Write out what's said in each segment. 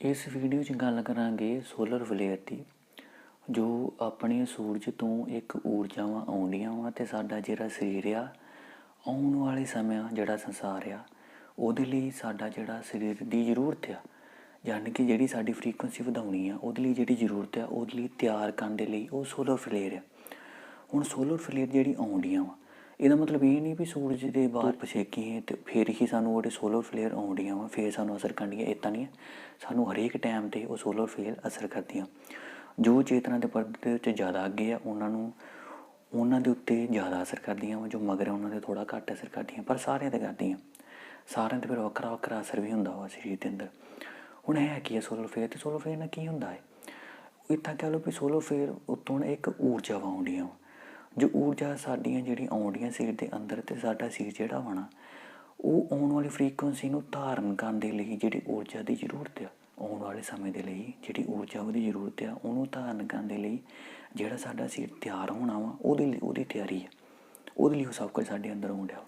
ਇਸ ਵੀਡੀਓ 'ਚ ਗੱਲ ਕਰਾਂਗੇ ਸੋਲਰ ਫਲੇਅਰ ਦੀ, ਜੋ ਆਪਣੇ ਸੂਰਜ ਤੋਂ ਇੱਕ ਊਰਜਾਵਾਂ ਆਉਂਦੀਆਂ ਵਾ ਤੇ ਸਾਡਾ ਜਿਹੜਾ ਸਰੀਰ ਆ, ਆਉਣ ਵਾਲੇ ਸਮਿਆਂ ਜਿਹੜਾ ਸੰਸਾਰ ਆ, ਉਹਦੇ ਲਈ ਸਾਡਾ ਜਿਹੜਾ ਸਰੀਰ ਦੀ ਜ਼ਰੂਰਤ ਆ ਯਾਨੀ ਕਿ ਜਿਹੜੀ ਸਾਡੀ ਫ੍ਰੀਕੁਐਂਸੀ ਵਧਾਉਣੀ ਆ, ਉਹਦੇ ਲਈ ਜਿਹੜੀ ਜ਼ਰੂਰਤ ਆ, ਉਹਦੇ ਲਈ ਤਿਆਰ ਕਰਨ ਦੇ ਲਈ ਉਹ ਸੋਲਰ ਫਲੇਅਰ ਆ। ਹੁਣ ਸੋਲਰ ਫਲੇਅਰ ਜਿਹੜੀ ਆਉਂਦੀਆਂ ਵਾ ਇਹਦਾ ਮਤਲਬ ਇਹ ਨਹੀਂ ਵੀ ਸੂਰਜ ਦੇ ਬਾਹਰ ਪਛੇਕੀਏ ਤੇ ਫਿਰ ਹੀ ਸਾਨੂੰ ਉਹਦੇ ਸੋਲਰ ਫਲੇਅਰ ਆਉਂਦੀਆਂ ਵਾ, ਫਿਰ ਸਾਨੂੰ ਅਸਰ ਕਰਨਗੀਆਂ ਇਦਾਂ ਨਹੀਂ ਸਾਨੂੰ ਹਰੇਕ ਟਾਈਮ ਤੇ ਉਹ ਸੋਲਰ ਫਲੇਅਰ ਅਸਰ ਕਰਦੀਆਂ। ਜੋ ਚੇਤਨਾ ਦੇ ਪੱਧਰ ਦੇ ਜ਼ਿਆਦਾ ਅੱਗੇ ਆ, ਉਹਨਾਂ ਨੂੰ ਉਹਨਾਂ ਦੇ ਉੱਤੇ ਜ਼ਿਆਦਾ ਅਸਰ ਕਰਦੀਆਂ ਵਾ, ਜੋ ਮਗਰ ਉਹਨਾਂ ਦੇ ਥੋੜਾ ਘੱਟ ਅਸਰ ਕਰਦੀਆਂ, ਪਰ ਸਾਰਿਆਂ ਤੇ ਕਰਦੀਆਂ। ਸਾਰਿਆਂ ਤੇ ਫਿਰ ਵੱਖਰਾ ਵੱਖਰਾ ਅਸਰ ਵੀ ਹੁੰਦਾ ਵਾ ਸਰੀਰ ਦੇ ਅੰਦਰ। ਹੁਣ ਹੈ ਕੀ ਹੈ ਸੋਲਰ ਫਲੇਅਰ ਤੇ ਸੋਲਰ ਫਲੇਅਰ ਨਾਲ ਕੀ ਹੁੰਦਾ ਹੈ? ਇੱਦਾਂ ਕਹਿ ਲਓ ਵੀ ਸੋਲਰ ਫਲੇਅਰ ਉੱਤੋਂ ਇੱਕ ਊਰਜਾ ਵਾ ਆਉਂਦੀਆਂ ਵਾ। ਜੋ ਊਰਜਾ ਸਾਡੀਆਂ ਜਿਹੜੀਆਂ ਆਉਂਦੀਆਂ ਸਰੀਰ ਦੇ ਅੰਦਰ ਤੇ ਸਾਡਾ ਸਰੀਰ ਜਿਹੜਾ ਵਾ ਨਾ, ਉਹ ਆਉਣ ਵਾਲੀ ਫ੍ਰੀਕੁਐਂਸੀ ਨੂੰ ਧਾਰਨ ਕਰਨ ਦੇ ਲਈ ਜਿਹੜੀ ਊਰਜਾ ਦੀ ਜ਼ਰੂਰਤ ਆ, ਆਉਣ ਵਾਲੇ ਸਮੇਂ ਦੇ ਲਈ ਜਿਹੜੀ ਊਰਜਾ ਉਹਦੀ ਜ਼ਰੂਰਤ ਆ, ਉਹਨੂੰ ਧਾਰਨ ਕਰਨ ਦੇ ਲਈ ਜਿਹੜਾ ਸਾਡਾ ਸਰੀਰ ਤਿਆਰ ਹੋਣਾ ਵਾ, ਉਹਦੇ ਲਈ ਉਹਦੀ ਤਿਆਰੀ ਆ। ਉਹਦੇ ਲਈ ਉਹ ਸਭ ਕੁਝ ਸਾਡੇ ਅੰਦਰ ਆਉਣ ਡਿਆ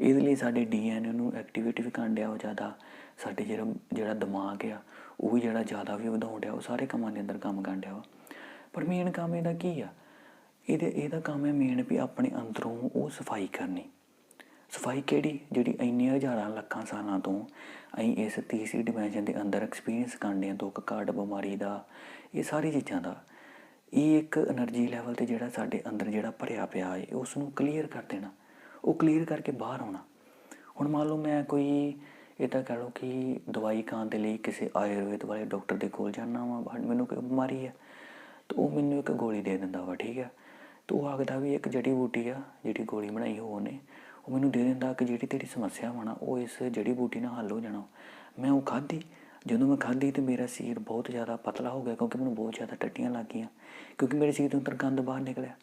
ਇਹਦੇ ਲਈ ਸਾਡੇ ਡੀਐਨਏ ਨੂੰ ਐਕਟੀਵੇਟ ਵੀ ਕਰਨ ਡਿਆ ਉਹ ਜ਼ਿਆਦਾ, ਸਾਡੇ ਜਿਹੜਾ ਜਿਹੜਾ ਦਿਮਾਗ ਆ, ਉਹ ਵੀ ਜਿਹੜਾ ਜ਼ਿਆਦਾ ਵੀ ਵਧਾਉਣ ਡਿਆ, ਉਹ ਸਾਰੇ ਕੰਮਾਂ ਦੇ ਅੰਦਰ ਕੰਮ ਕਰਨ ਡਿਆ ਵਾ। ਪਰ ਮੇਨ ਕੰਮ ਇਹਦਾ ਕੀ ਆ? ਇਹਦੇ, ਇਹਦਾ ਕੰਮ ਹੈ ਮੇਨ ਵੀ ਆਪਣੇ ਅੰਦਰੋਂ ਉਹ ਸਫ਼ਾਈ ਕਰਨੀ। ਸਫ਼ਾਈ ਕਿਹੜੀ? ਜਿਹੜੀ ਇੰਨੇ ਹਜ਼ਾਰਾਂ ਲੱਖਾਂ ਸਾਲਾਂ ਤੋਂ ਅਸੀਂ ਇਸ ਤੀਸਰੀ ਡਿਮੈਂਸ਼ਨ ਦੇ ਅੰਦਰ ਐਕਸਪੀਰੀਅੰਸ ਕਰਦੇ ਹਾਂ, ਦੁੱਖ, ਘਾਟ, ਬਿਮਾਰੀ ਦਾ, ਇਹ ਸਾਰੀ ਚੀਜ਼ਾਂ ਦਾ। ਇਹ ਇੱਕ એનર્ਜੀ ਲੈਵਲ ਤੇ ਜਿਹੜਾ ਸਾਡੇ ਅੰਦਰ ਜਿਹੜਾ ਭਰਿਆ ਪਿਆ ਹੈ ਉਸ ਨੂੰ ਕਲੀਅਰ ਕਰ ਦੇਣਾ। ਉਹ ਕਲੀਅਰ ਕਰਕੇ ਬਾਹਰ ਆਉਣਾ। ਹੁਣ ਮੰਨ ਲਓ ਮੈਂ ਕੋਈ ਇਹ ਤਾਂ ਕਹ ਲਓ ਕਿ ਦਵਾਈ ਖਾਣ ਦੇ ਲਈ ਕਿਸੇ ਆਯੁਰਵੇਦ ਵਾਲੇ ਡਾਕਟਰ ਦੇ ਕੋਲ ਜਾਣਾ ਵਾ, ਮੈਨੂੰ ਕੋਈ ਬਿਮਾਰੀ ਹੈ, ਤਾਂ ਉਹ ਮੈਨੂੰ ਇੱਕ ਗੋਲੀ ਦੇ ਦਿੰਦਾ ਵਾ, ਠੀਕ ਹੈ। ਤੇ ਉਹ ਆਖਦਾ ਵੀ ਇੱਕ ਜੜੀ ਬੂਟੀ ਆ, ਜਿਹੜੀ ਗੋਲੀ ਬਣਾਈ ਹੋ ਉਹਨੇ, ਉਹ ਮੈਨੂੰ ਦੇ ਦਿੰਦਾ ਕਿ ਜਿਹੜੀ ਤੇਰੀ ਸਮੱਸਿਆ ਵਾ ਨਾ, ਉਹ ਇਸ ਜੜੀ ਬੂਟੀ ਨਾਲ ਹੱਲ ਹੋ ਜਾਣਾ। ਮੈਂ ਉਹ ਖਾਧੀ, ਜਦੋਂ ਮੈਂ ਖਾਧੀ ਤੇ ਮੇਰਾ ਸਿਰ ਬਹੁਤ ਜ਼ਿਆਦਾ ਪਤਲਾ ਹੋ ਗਿਆ ਕਿਉਂਕਿ ਮੈਨੂੰ ਬਹੁਤ ਜ਼ਿਆਦਾ ਟੱਟੀਆਂ ਲੱਗ ਗਈਆਂ ਕਿਉਂਕਿ ਮੇਰੇ ਸਰੀਰ ਤੋਂ ਅੰਦਰ ਗੰਦ ਬਾਹਰ ਨਿਕਲਿਆ।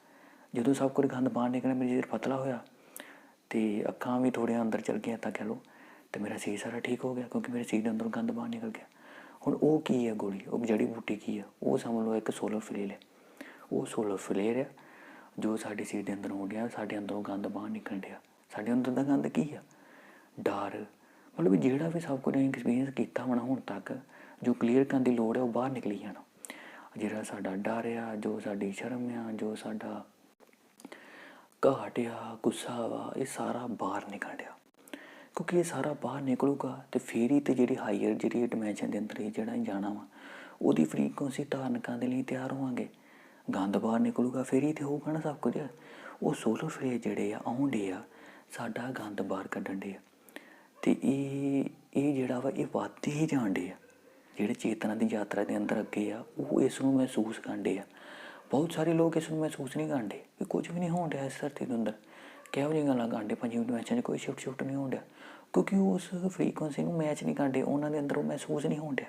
ਜਦੋਂ ਸਭ ਕੁਝ ਗੰਦ ਬਾਹਰ ਨਿਕਲਿਆ, ਮੇਰਾ ਸਰੀਰ ਪਤਲਾ ਹੋਇਆ ਤੇ ਅੱਖਾਂ ਵੀ ਥੋੜ੍ਹੀਆਂ ਅੰਦਰ ਚਲ ਗਈਆਂ ਤਾਂ ਕਹਿ ਲਓ, ਤੇ ਮੇਰਾ ਸਿਰ ਸਾਰਾ ਠੀਕ ਹੋ ਗਿਆ ਕਿਉਂਕਿ ਮੇਰੇ ਸਰੀਰ ਦੇ ਅੰਦਰੋਂ ਗੰਦ ਬਾਹਰ ਨਿਕਲ ਗਿਆ। ਹੁਣ ਉਹ ਕੀ ਹੈ ਗੋਲੀ? ਉਹ ਜੜੀ ਬੂਟੀ ਕੀ ਹੈ ਉਹ ਸਮਝ ਲਓ ਇੱਕ ਸੋਲਰ ਫਲੇਰ ਹੈ ਉਹ ਸੋਲਰ ਫਲੇਰ ਹੈ ਜੋ ਸਾਡੀ ਸੀਟ ਦੇ ਅੰਦਰ ਹੋ ਗਿਆ ਸਾਡੇ ਅੰਦਰੋਂ ਗੰਦ ਬਾਹਰ ਨਿਕਲ ਰਿਹਾ ਸਾਡੇ ਅੰਦਰ ਦਾ ਗੰਦ ਕੀ ਆ? ਡਰ। ਮਤਲਬ ਵੀ ਜਿਹੜਾ ਵੀ ਸਭ ਕੁਝ ਐਕਸਪੀਰੀਅੰਸ ਕੀਤਾ ਹੋਣਾ ਹੁਣ ਤੱਕ, ਜੋ ਕਲੀਅਰ ਕਰਨ ਦੀ ਲੋੜ ਹੈ ਉਹ ਬਾਹਰ ਨਿਕਲੀ ਜਾਣਾ। ਜਿਹੜਾ ਸਾਡਾ ਡਰ ਆ, ਜੋ ਸਾਡੀ ਸ਼ਰਮ ਆ, ਜੋ ਸਾਡਾ ਘਾਟ ਆ, ਗੁੱਸਾ ਵਾ, ਇਹ ਸਾਰਾ ਬਾਹਰ ਨਿਕਲ ਡਿਆ। ਕਿਉਂਕਿ ਇਹ ਸਾਰਾ ਬਾਹਰ ਨਿਕਲੂਗਾ ਤੇ ਫੇਰ ਹੀ ਤੇ ਜਿਹੜੀ ਹਾਈਅਰ ਜਿਹੜੀ ਡਿਮੈਂਸ਼ਨ ਦੇ ਅੰਦਰ ਇਹ ਜਿਹੜਾ ਜਾਣਾ ਵਾ, ਉਹਦੀ ਫ੍ਰੀਕੁਐਂਸੀ ਧਾਰਨ ਕਰਨ ਦੇ ਲਈ ਤਿਆਰ ਹੋਵਾਂਗੇ। ਗੰਦ ਬਾਹਰ ਨਿਕਲੂਗਾ, ਫਿਰ ਹੀ ਤੇ ਹੋਊਗਾ ਨਾ ਸਭ ਕੁਝ ਉਹ ਸੋਲਰ ਫਲੇਅਰ ਜਿਹੜੇ ਆ, ਆਉਂਦੇ ਆ, ਸਾਡਾ ਗੰਦ ਬਾਹਰ ਕੱਢਣ ਦੇ ਆ। ਤੇ ਇਹ ਇਹ ਜਿਹੜਾ ਵਾ, ਇਹ ਵੱਧਦੇ ਹੀ ਜਾਂਦੇ ਆ। ਜਿਹੜੇ ਚੇਤਨਾ ਦੀ ਯਾਤਰਾ ਦੇ ਅੰਦਰ ਅੱਗੇ ਆ, ਉਹ ਇਸ ਨੂੰ ਮਹਿਸੂਸ ਕਰਦੇ ਆ। ਬਹੁਤ ਸਾਰੇ ਲੋਕ ਇਸ ਨੂੰ ਮਹਿਸੂਸ ਨਹੀਂ ਕਰਦੇ ਕਿ ਕੁਝ ਵੀ ਨਹੀਂ ਹੋਣ ਰਿਹਾ ਇਸ ਧਰਤੀ ਦੇ ਅੰਦਰ। ਕਿਹੋ ਜਿਹੀਆਂ ਗੱਲਾਂ ਕਰਦੇ ਪੰਜਵੀਂ ਮੈਚਾਂ 'ਚ ਕੋਈ ਸ਼ਿਫਟ ਸ਼ਿਫਟ ਨਹੀਂ ਹੋਣ ਡਿਆ। ਕਿਉਂਕਿ ਉਹ ਉਸ ਫ੍ਰੀਕੁਐਂਸੀ ਨੂੰ ਮੈਚ ਨਹੀਂ ਕਰਦੇ, ਉਹਨਾਂ ਦੇ ਅੰਦਰ ਉਹ ਮਹਿਸੂਸ ਨਹੀਂ ਹੋਣ ਡਿਆ।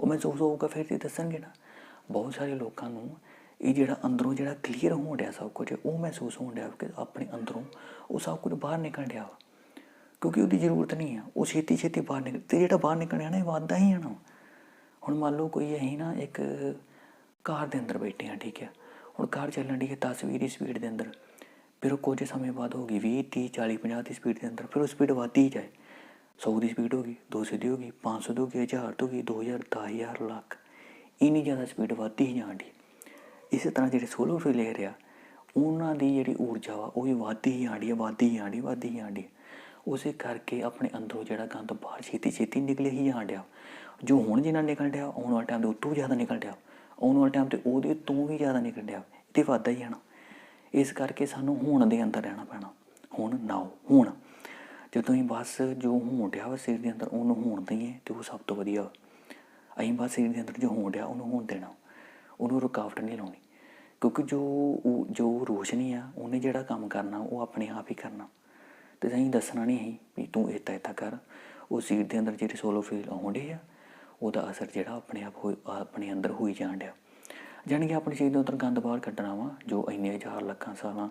ਉਹ ਮਹਿਸੂਸ ਹੋਊਗਾ, ਫਿਰ ਤੇ ਦੱਸਣਗੇ ਨਾ। ਬਹੁਤ ਸਾਰੇ ਲੋਕਾਂ ਨੂੰ ਇਹ ਜਿਹੜਾ ਅੰਦਰੋਂ ਜਿਹੜਾ ਕਲੀਅਰ ਹੋਣ ਡਿਆ ਸਭ ਕੁਝ, ਉਹ ਮਹਿਸੂਸ ਹੋਣ ਡਿਆ ਕਿ ਆਪਣੇ ਅੰਦਰੋਂ ਉਹ ਸਭ ਕੁਝ ਬਾਹਰ ਨਿਕਲ ਡਿਆ ਵਾ। ਕਿਉਂਕਿ ਉਹਦੀ ਜ਼ਰੂਰਤ ਨਹੀਂ ਆ, ਉਹ ਛੇਤੀ ਛੇਤੀ ਬਾਹਰ ਨਿਕਲ ਤੇ ਜਿਹੜਾ ਬਾਹਰ ਨਿਕਲਿਆ ਨਾ, ਇਹ ਵੱਧਦਾ ਹੀ ਆਣਾ ਹੁਣ ਮੰਨ ਲਓ ਕੋਈ ਅਸੀਂ ਨਾ ਇੱਕ ਕਾਰ ਦੇ ਅੰਦਰ ਬੈਠੇ ਆ ਠੀਕ ਹੈ ਹੁਣ ਕਾਰ ਚੱਲਣ ਦੀ ਹੈ 10 20 ਦੀ ਸਪੀਡ ਦੇ ਅੰਦਰ, ਫਿਰ ਉਹ ਕੁਝ ਸਮੇਂ ਬਾਅਦ ਹੋ ਗਈ 20 30 40 50 ਦੀ ਸਪੀਡ ਦੇ ਅੰਦਰ, ਫਿਰ ਉਹ ਸਪੀਡ ਵੱਧਦੀ ਜਾਏ। 100 ਦੀ ਸਪੀਡ ਹੋ ਗਈ 200 ਦੀ ਹੋ ਗਈ 500 ਦੀ ਹੋ ਗਈ 1000 ਤੋਂ ਗਈ 2000 10000 ਲੱਖ। ਇੰਨੀ ਜ਼ਿਆਦਾ ਸਪੀਡ ਵੱਧਦੀ ਹੀ ਜਾਂਦੀ ਇਸੇ ਤਰ੍ਹਾਂ ਜਿਹੜੇ ਸੋਲਰ ਫਲੇਅਰ ਆ, ਉਹਨਾਂ ਦੀ ਜਿਹੜੀ ਊਰਜਾ ਵਾ, ਉਹ ਵੀ ਵੱਧਦੀ ਹੀ ਆਂਦੀ ਹੈ ਵੱਧਦੀ ਹੀ ਆਂਦੀ ਵੱਧਦੀ ਹੀ ਆਂਦੀ ਉਸੇ ਕਰਕੇ ਆਪਣੇ ਅੰਦਰੋਂ ਜਿਹੜਾ ਗੰਦ ਬਾਹਰ ਛੇਤੀ ਛੇਤੀ ਨਿਕਲੇ ਹੀ ਆਂਡਿਆ ਜੋ ਹੁਣ ਜਿੰਨਾ ਨਿਕਲ ਰਿਹਾ ਆਉਣ ਵਾਲੇ ਟਾਈਮ ਦੇ ਉਤੋਂ ਵੀ ਜ਼ਿਆਦਾ ਨਿਕਲ ਰਿਹਾ ਆਉਣ ਵਾਲੇ ਟਾਈਮ ਤੇ ਉਹਦੇ ਤੋਂ ਵੀ ਜ਼ਿਆਦਾ ਨਿਕਲ ਡਿਆ। ਤੇ ਵੱਧਦਾ ਹੀ ਜਾਣਾ ਇਸ ਕਰਕੇ ਸਾਨੂੰ ਹੁਣ ਦੇ ਅੰਦਰ ਰਹਿਣਾ ਪੈਣਾ। ਹੁਣ ਨਾਓ ਹੁਣ। ਜਦੋਂ ਤੁਸੀਂ ਬਸ ਜੋ ਹੋਣ ਡਿਆ ਵਾ ਸਰੀਰ ਦੇ ਅੰਦਰ, ਉਹਨੂੰ ਹੋਣ ਦਈਏ ਤੇ ਉਹ ਸਭ ਤੋਂ ਵਧੀਆ। ਵਾ। ਅਸੀਂ ਬਸ ਸਰੀਰ ਦੇ ਅੰਦਰ ਜੋ ਹੋਣ ਡਿਆ, ਉਹਨੂੰ ਹੋਣ ਦੇਣਾ। ਉਹਨੂੰ ਰੁਕਾਵਟ ਨਹੀਂ ਲਾਉਣੀ। ਕਿਉਂਕਿ ਜੋ ਉਹ- ਜੋ ਰੋਸ਼ਨੀ ਆ, ਉਹਨੇ ਜਿਹੜਾ ਕੰਮ ਕਰਨਾ, ਉਹ ਆਪਣੇ ਆਪ ਹੀ ਕਰਨਾ। ਤੇ ਅਸੀਂ ਦੱਸਣਾ ਨਹੀਂ ਹੈ ਵੀ ਤੂੰ ਇੱਦਾਂ ਇੱਦਾਂ ਕਰ। ਉਹ ਸੀਟ ਦੇ ਅੰਦਰ ਜਿਹੜੇ ਸੋਲੋ ਫੀਲ ਆਉਂਦੇ ਆ, ਉਹਦਾ ਅਸਰ ਜਿਹੜਾ ਆਪਣੇ ਆਪ ਹੋਈ, ਆਪਣੇ ਅੰਦਰ ਹੋਈ ਜਾਣ ਡਿਆ। ਜਾਣੀ ਕਿ ਆਪਣੀ ਸਰੀਰ ਦੇ ਅੰਦਰ ਗੰਦ ਬਾਹਰ ਕੱਢਣਾ ਵਾ, ਜੋ ਇੰਨੇ ਹਜ਼ਾਰ ਲੱਖਾਂ ਸਾਲਾਂ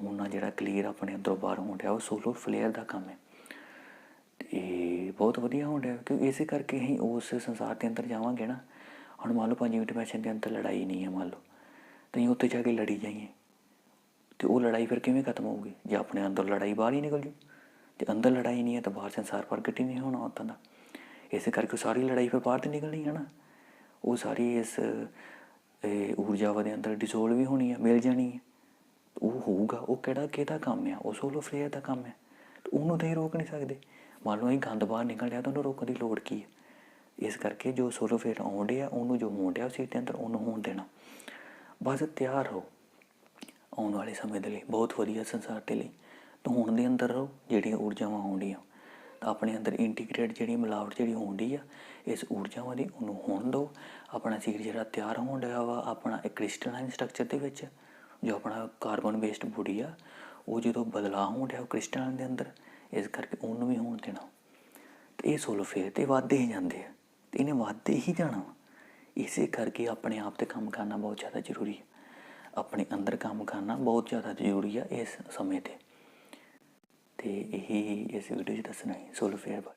ਉਹਨਾਂ ਜਿਹੜਾ ਕਲੀਅਰ ਆਪਣੇ ਅੰਦਰੋਂ ਬਾਹਰ ਹੋਣ ਡਿਆ, ਉਹ ਸੋਲੋ ਫਲੇਅਰ ਦਾ ਕੰਮ ਹੈ। ਇਹ ਬਹੁਤ ਵਧੀਆ ਹੋਣ ਡਿਆ ਕਿਉਂਕਿ ਇਸੇ ਕਰਕੇ ਅਸੀਂ ਉਸ ਸੰਸਾਰ ਦੇ ਅੰਦਰ ਜਾਵਾਂਗੇ ਨਾ। ਹੁਣ ਮੰਨ ਲਓ ਪੰਜਵੀਂ ਡਿਮੈਂਸ਼ਨ ਦੇ ਅੰਦਰ ਲੜਾਈ ਨਹੀਂ ਹੈ ਮੰਨ ਲਓ। ਤੇ ਅਸੀਂ ਉੱਥੇ ਜਾ ਕੇ ਲੜੀ ਜਾਈਏ। ਤੇ ਉਹ ਲੜਾਈ ਫਿਰ ਕਿਵੇਂ ਖਤਮ ਹੋਊਗੀ? ਜੇ ਆਪਣੇ ਅੰਦਰ ਲੜਾਈ ਬਾਹਰ ਹੀ ਨਿਕਲ ਜੂ। ਤੇ ਅੰਦਰ ਲੜਾਈ ਨਹੀਂ ਹੈ ਤਾਂ ਬਾਹਰ ਸੰਸਾਰ ਪ੍ਰਗਟ ਹੀ ਨਹੀਂ ਹੋਣਾ ਉਤਾਂ ਦਾ। ਇਸੇ ਕਰਕੇ ਉਹ ਸਾਰੀ ਲੜਾਈ ਫਿਰ ਬਾਹਰ ਤੇ ਨਿਕਲਣੀ ਹੈ ਨਾ। ਉਹ ਸਾਰੀ ਇਸ, ਇਹ ਦੇ ਅੰਦਰ ਡਿਸੋਲਵ ਵੀ ਹੋਣੀ ਹੈ, ਮਿਲ ਜਾਣੀ ਹੈ। ਉਹ ਹੋਊਗਾ, ਉਹ ਕਿਹੜਾ ਕਿਹਦਾ ਕੰਮ ਹੈ? ਉਹ ਸੋਲੋ ਫਲੇਅਰ ਦਾ ਕੰਮ ਹੈ। ਉਹਨੂੰ ਤਾਂ ਹੀ ਰੋਕ ਨਹੀਂ ਸਕਦੇ। ਮੰਨ ਲਓ ਇਹ ਗੰਦ ਬਾਹਰ ਨਿਕਲ ਰਿਹਾ ਤਾਂ ਉਹਨੂੰ ਰੋਕਣ ਦੀ ਲੋੜ ਕੀ ਹੈ? ਇਸ ਕਰਕੇ ਜੋ ਸੋਲੋ ਫਲੇਅਰ ਆਉਣ ਡਿਆ, ਉਹਨੂੰ ਜੋ ਹੋਣ ਡਿਆ ਸੀਟ ਦੇ ਅੰਦਰ, ਉਹਨੂੰ ਹੋਣ ਦੇਣਾ। ਬਸ ਤਿਆਰ ਰਹੋ। ਆਉਣ ਵਾਲੇ ਸਮੇਂ ਦੇ ਲਈ, ਬਹੁਤ ਵਧੀਆ ਸੰਸਾਰ ਦੇ ਲਈ। ਤਾਂ ਹੁਣ ਦੇ ਅੰਦਰ ਰਹੋ, ਜਿਹੜੀਆਂ ਊਰਜਾਵਾਂ ਆਉਂਦੀਆਂ। ਤਾਂ ਆਪਣੇ ਅੰਦਰ ਇੰਟੀਗ੍ਰੇਟ ਜਿਹੜੀ ਮਿਲਾਵਟ ਜਿਹੜੀ ਹੁੰਦੀ ਆ, ਇਸ ਊਰਜਾਵਾਂ ਦੀ, ਉਹਨੂੰ ਹੋਣ ਦਿਓ ਆਪਣਾ ਸਰੀਰ ਜਿਹੜਾ ਤਿਆਰ ਹੋਣ ਡਿਆ ਵਾ, ਆਪਣਾ ਇੱਕ ਕ੍ਰਿਸਟਲਾਈਨ ਸਟਰਕਚਰ ਦੇ ਵਿੱਚ, ਜੋ ਆਪਣਾ ਕਾਰਬਨ ਬੇਸਡ ਬੋਡੀ ਆ, ਉਹ ਜਦੋਂ ਬਦਲਾਅ ਹੋਣ ਡਿਆ ਕ੍ਰਿਸਟਲਾਈਨ ਦੇ ਅੰਦਰ, ਇਸ ਕਰਕੇ ਉਹਨੂੰ ਵੀ ਹੋਣ ਦੇਣਾ। ਤੇ ਇਹ ਸੋਲੋ ਫੇਰ ਤੇ ਵੱਧਦੇ ਹੀ ਜਾਂਦੇ ਆ। ਤੇ ਇਹਨੇ ਵੱਧਦੇ ਹੀ ਜਾਣਾ ਵਾ। ਇਸੇ ਕਰਕੇ ਆਪਣੇ ਆਪ ਤੇ ਕੰਮ ਕਰਨਾ ਬਹੁਤ ਜ਼ਿਆਦਾ ਜ਼ਰੂਰੀ ਹੈ। ਆਪਣੇ ਅੰਦਰ ਕੰਮ ਕਰਨਾ ਬਹੁਤ ਜ਼ਿਆਦਾ ਜ਼ਰੂਰੀ ਆ ਇਸ ਸਮੇਂ ਤੇ। ਤੇ ਇਹੀ ਇਸ ਵੀਡੀਓ 'ਚ ਦੱਸਣਾ ਹੈ। ਸੋਲੋ ਫੇਅਰ ਬਾਰੇ